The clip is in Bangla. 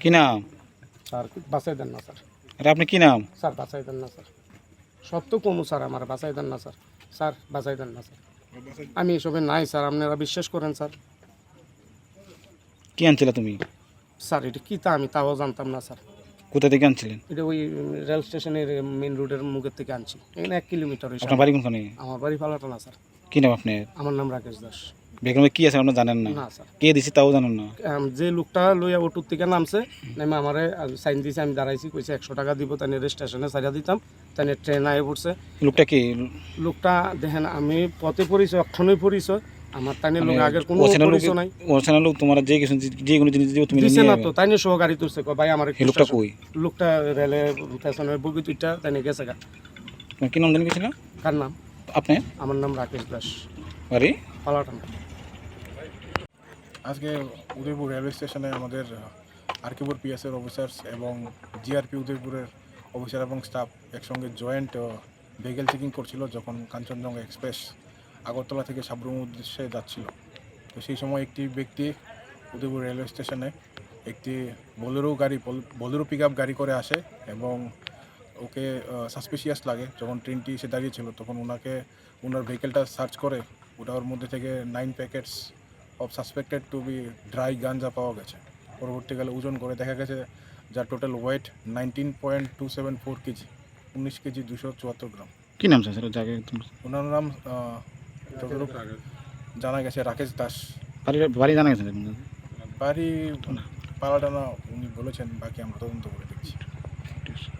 কি নাম? স্যার বাঁচাই দেন না স্যার। এটা আপনি কি নাম? স্যার বাঁচাই দেন না স্যার। সব তো কোনো স্যার আমার বাঁচাই দেন না স্যার। স্যার বাঁচাই দেন না স্যার। আমি এসবে নাই স্যার আপনারা বিশ্বাস করেন স্যার। কি আনছিলে তুমি? স্যার এটা কী তা আমি তাও জানতাম না স্যার। কোথা থেকে আনছিলেন? এটা ওই রেল স্টেশনের মেন রোডের মুখের থেকে আনছি। এখানে এক কিলোমিটার আপনার বাড়ি কোনখানে? আমার বাড়ি পালাটা না স্যার। কি নাম আপনার? আমার নাম রাকেশ দাস। বেগমে কি আছে আপনার জানেন না? না স্যার। কে দিছি তাও জানেন না? যে লোকটা লইয়া অটোর থেকে নামছে নেমে আমারে সাইন দিয়েছে আমি দাঁড়াইছি কইছে একশো টাকা দিব তাই স্টেশনে সাইডা দিতাম তাই ট্রেন আয়ে পড়ছে। লোকটা কি? লোকটা দেখেন আমি পথে পরিচয় অক্ষণই পরিচয় আমার তাই লোক আগের কোনো পরিচয় নাই। অচেনা লোক তোমার যে কিছু যে কোনো জিনিস দিব তুমি দিছে না তো তাই নিয়ে সহ গাড়ি তুলছে কয় ভাই আমার লোকটা কই? লোকটা রেলের স্টেশনের বগি তুইটা তাই গেছে গা। কি নাম জানি গেছিল? কার নাম? আপনি? আমার নাম রাকেশ দাস। বাড়ি? পালাটান। আজকে উদয়পুর রেলওয়ে স্টেশনে আমাদের আরকিপুর পিএসের অফিসার্স এবং জিআরপি উদয়পুরের অফিসার এবং স্টাফ একসঙ্গে জয়েন্ট ভেহিকেল চেকিং করছিল যখন কাঞ্চনজঙ্ঘা এক্সপ্রেস আগরতলা থেকে সাবরুম উদ্দেশ্যে যাচ্ছিল। তো সেই সময় একটি ব্যক্তি উদয়পুর রেলওয়ে স্টেশনে একটি বোলেরো গাড়ি বোলেরো পিক আপ গাড়ি করে আসে এবং ওকে সাসপিসিয়াস লাগে। যখন ট্রেনটি এসে দাঁড়িয়েছিল তখন ওনাকে ওনার ভেহিকেলটা সার্চ করে ওটা ওর মধ্যে থেকে nine packets of suspected to be dry ganja পাওয়া গেছে। পরবর্তীকালে ওজন করে দেখা গেছে যার total weight nineteen point two seven four KG উনিশ কেজি দুশো চুয়াত্তর গ্রাম। কি নাম স্যার? তুমি- ওনার নাম যতটুকু জানা গেছে রাকেশ দাস। বাড়ি বাড়ি জানা গেছে? বাড়ি পালাটানা উনি বলেছেন বাকি আমরা তদন্ত করে দেখছি।